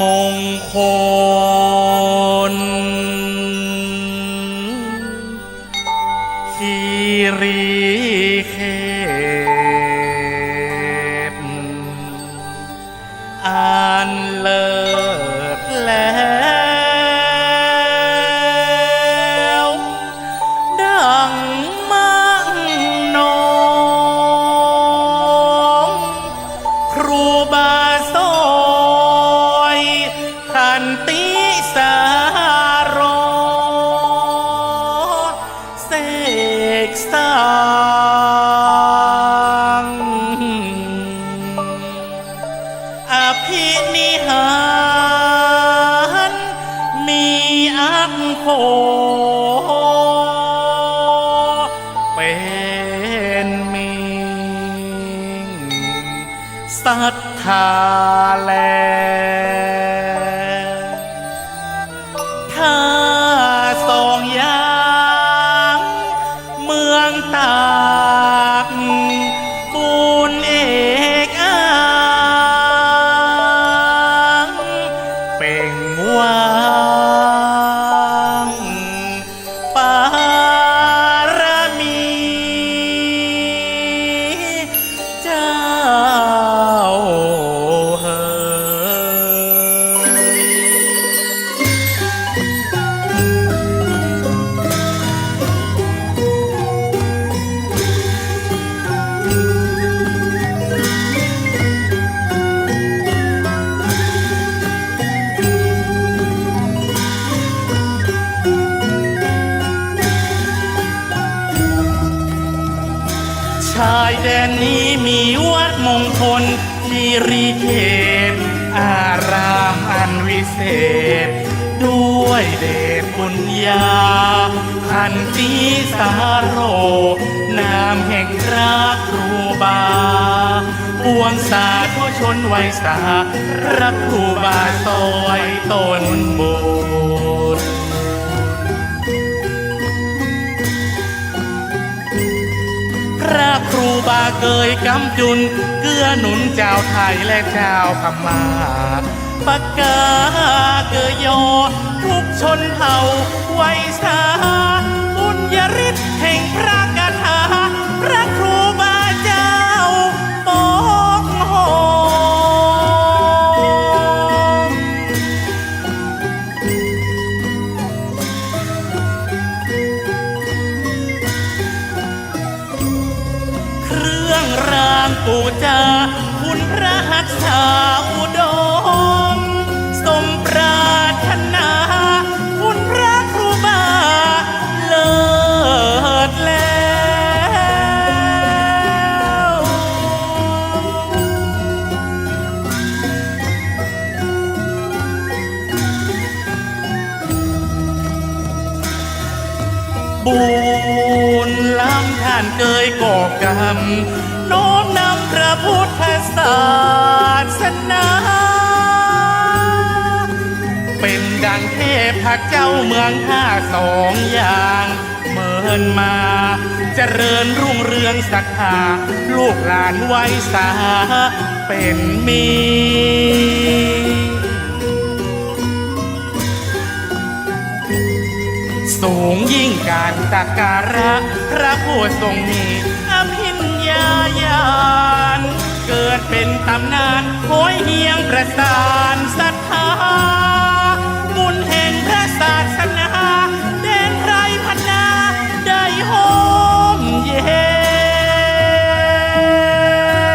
มงคลคีรี อภินิหารมีอักโคเป็นมิงศรัทธา ชายแดนนี้มีวัดมงคลคีรีเขตอารามอันวิเศษ ด้วยเดชบุญญา อันตีสาโร นามแห่งพระครูบาปวงสาธุชนไวยสารักครูบาซอยตนบุ พระครูบาเกยกำจุน เกื้อหนุนเจ้าไทยและเจ้าพม่าปากกาเกยโยทุกชนเผ่าไว้สาบุญยริศแห่งพระ ปูจาคุณพระหักษาอุดม สมปรารถนา คุณพระครูบาเลิศแล้ว บุญล้ำท่านเกยก่อกรรมโน้มนำ พระพุทธศาสนา เป็นดังเทพเจ้าเมืองท่าสองอย่างเมินมาเจริญรุ่งเรืองศรัทธาลูกหลานไว้สาเป็นมีสูงยิ่งการสักการะ พระผู้ทรงมีอภิาญาณเกิดเป็นตำนานโหยเฮียงประสานศรัทธาบุญแห่งพระศาสนาเด่นไรพันนาได้หอมเย็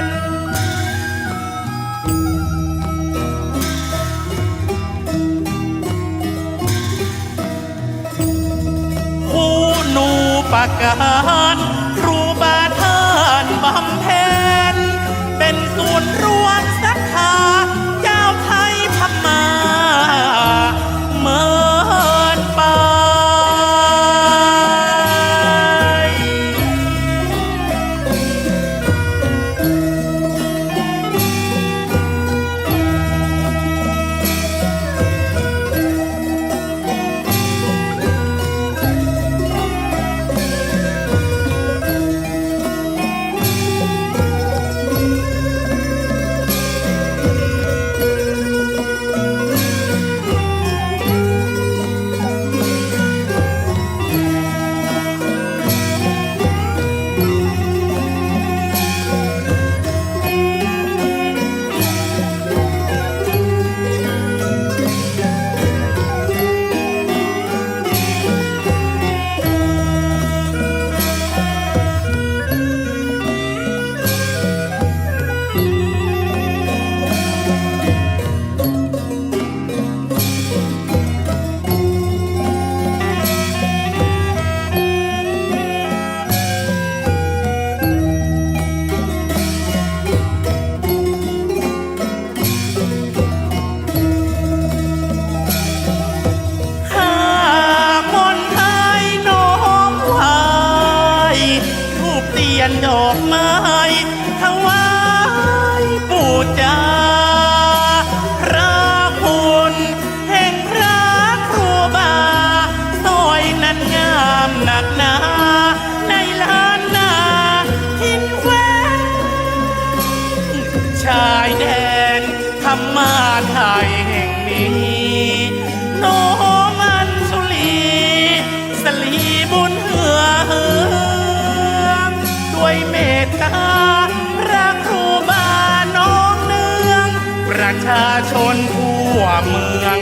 นผู้นูปการ วยเมตตาพระครูบาน้องเนือง ประชาชนทั่วเมือง